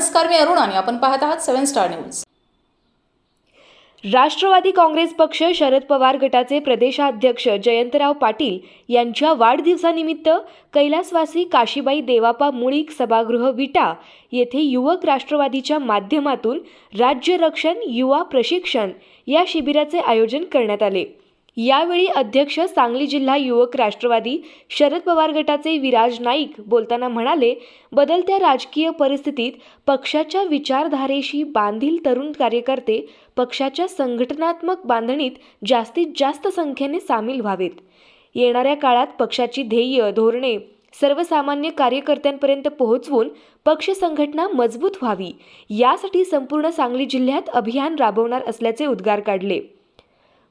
नमस्कार मी अरुण आणि आपण पाहत आहात seven star news. Rashtrawadi Congress पक्ष शरद पवार गटाचे प्रदेशाध्यक्ष जयंतराव पाटील यांच्या वाढदिवसानिमित्त कैलासवासी काशीबाई देवापा मुळीक सभागृह विटा येथे युवक राष्ट्रवादीच्या माध्यमातून राज्य रक्षण युवा प्रशिक्षण या शिबिराचे आयोजन करण्यात आले. यावेळी अध्यक्ष सांगली जिल्हा युवक राष्ट्रवादी शरद पवार गटाचे विराज नाईक बोलताना म्हणाले बदलत्या राजकीय परिस्थितीत पक्षाच्या विचारधारेशी बांधील तरुण कार्यकर्ते पक्षाच्या संघटनात्मक बांधणीत जास्तीत जास्त संख्येने सामील व्हावेत. येणाऱ्या काळात पक्षाची ध्येय धोरणे सर्वसामान्य कार्यकर्त्यांपर्यंत पोहोचवून पक्ष संघटना मजबूत व्हावी. यासाठी संपूर्ण सांगली जिल्ह्यात अभियान राबवणार असल्याचे उद्गार काढले.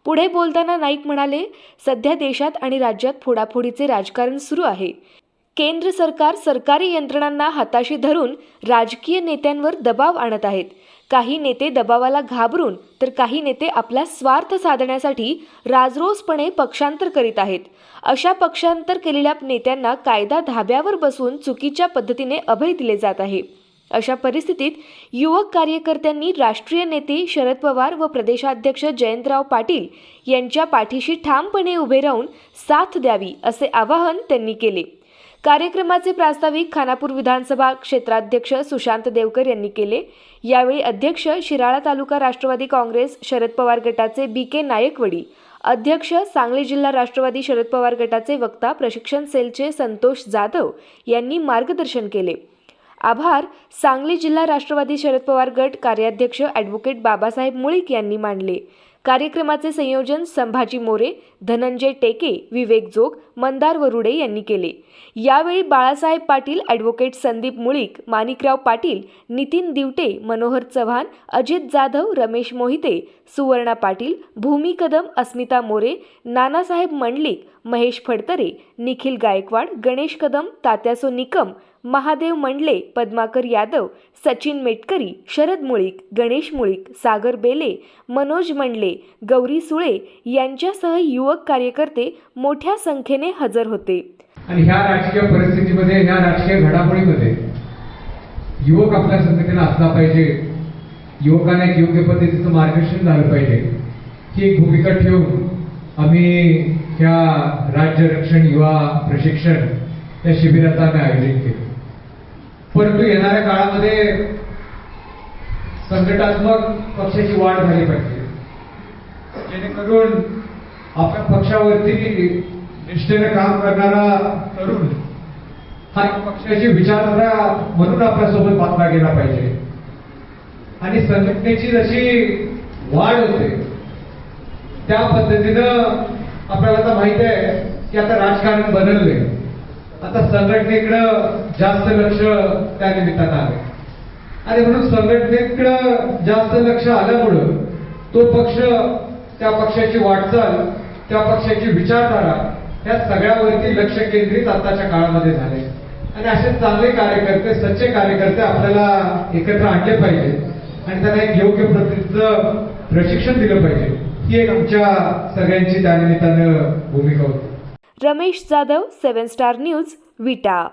पुढे बोलताना नाईक म्हणाले सध्या देशात आणि राज्यात फोडाफोडीचे राजकारण सुरू आहे. केंद्र सरकार सरकारी यंत्रणांना हाताशी धरून राजकीय नेत्यांवर दबाव आणत आहेत. काही नेते दबावाला घाबरून तर काही नेते आपला स्वार्थ साधण्यासाठी राजरोसपणे पक्षांतर करीत आहेत. अशा पक्षांतर केलेल्या नेत्यांना कायदा धाब्यावर बसून चुकीच्या पद्धतीने अभय दिले जात आहे. अशा परिस्थितीत युवक कार्यकर्त्यांनी राष्ट्रीय नेते शरद पवार व प्रदेशाध्यक्ष जयंतराव पाटील यांच्या पाठीशी ठामपणे उभे राहून साथ द्यावी असे आवाहन त्यांनी केले. कार्यक्रमाचे प्रास्ताविक खानापूर विधानसभा क्षेत्राध्यक्ष सुशांत देवकर यांनी केले. यावेळी अध्यक्ष शिराळा तालुका राष्ट्रवादी काँग्रेस शरद पवार गटाचे बी के नायकवडी अध्यक्ष सांगली जिल्हा राष्ट्रवादी शरद पवार गटाचे वक्ता प्रशिक्षण सेलचे संतोष जाधव यांनी मार्गदर्शन केले. आभार. सांगली जिल्हा राष्ट्रवादी शरद पवार गट कार्याध्यक्ष ॲडव्होकेट बाबासाहेब मुळीक यांनी मांडले. कार्यक्रमाचे संयोजन संभाजी मोरे धनंजय टेके विवेक जोग मंदार वरुडे यांनी केले. यावेळी बाळासाहेब पाटील ॲडव्होकेट संदीप मुळीक माणिकराव पाटील नितीन दिवटे मनोहर चव्हाण अजित जाधव रमेश मोहिते सुवर्णा पाटील भूमी कदम अस्मिता मोरे नानासाहेब मंडलिक महेश फडतरे निखिल गायकवाड गणेश कदम तात्यासो निकम महादेव मंडले पद्माकर यादव सचिन मेटकरी शरद मुळीक गणेश मुळीक सागर बेले मनोज मंडले गौरी सुळे यांच्यासह युवक कार्यकर्ते मोठ्या संख्येने हजर होते. आणि ह्या राजकीय परिस्थितीमध्ये ह्या राजकीय घडामोडीमध्ये युवक आपल्या संघटनेला असला पाहिजे. युवकांना एक योग्य पद्धतीचं मार्गदर्शन झालं पाहिजे. ही एक भूमिका ठेवून आम्ही ह्या राज्य रक्षण युवा प्रशिक्षण या शिबिराचं आम्ही आयोजन केलं. परंतु येणाऱ्या काळामध्ये संकटात्मक पक्षाची वाढ झाली पाहिजे. जेणेकरून आपल्या पक्षावरती निष्ठेने काम करणारा तरुण हा पक्षाची विचारधारा म्हणून आपल्यासोबत बातम्या गेला पाहिजे. आणि संघटनेची जशी वाढ होते त्या पद्धतीनं आपल्याला आता माहीत आहे की आता राजकारण बदलले आता संघटनेकडं जास्त लक्ष त्या निमित्तानं आलं आणि म्हणून संघटनेकडं जास्त लक्ष आल्यामुळं तो पक्ष त्या पक्षाची वाटचाल त्या पक्षाची विचारधारा या सगळ्यावरती लक्ष केंद्रित आताच्या काळामध्ये झाले आणि असे चांगले कार्यकर्ते सच्चे कार्यकर्ते आपल्याला एकत्र आणले पाहिजे आणि त्यांना एक योग्य पद्धतीचं प्रशिक्षण दिलं पाहिजे. ही एक आमच्या सगळ्यांची त्यानिमित्तानं भूमिका होती. Ramesh Jadhav seven star news Vita.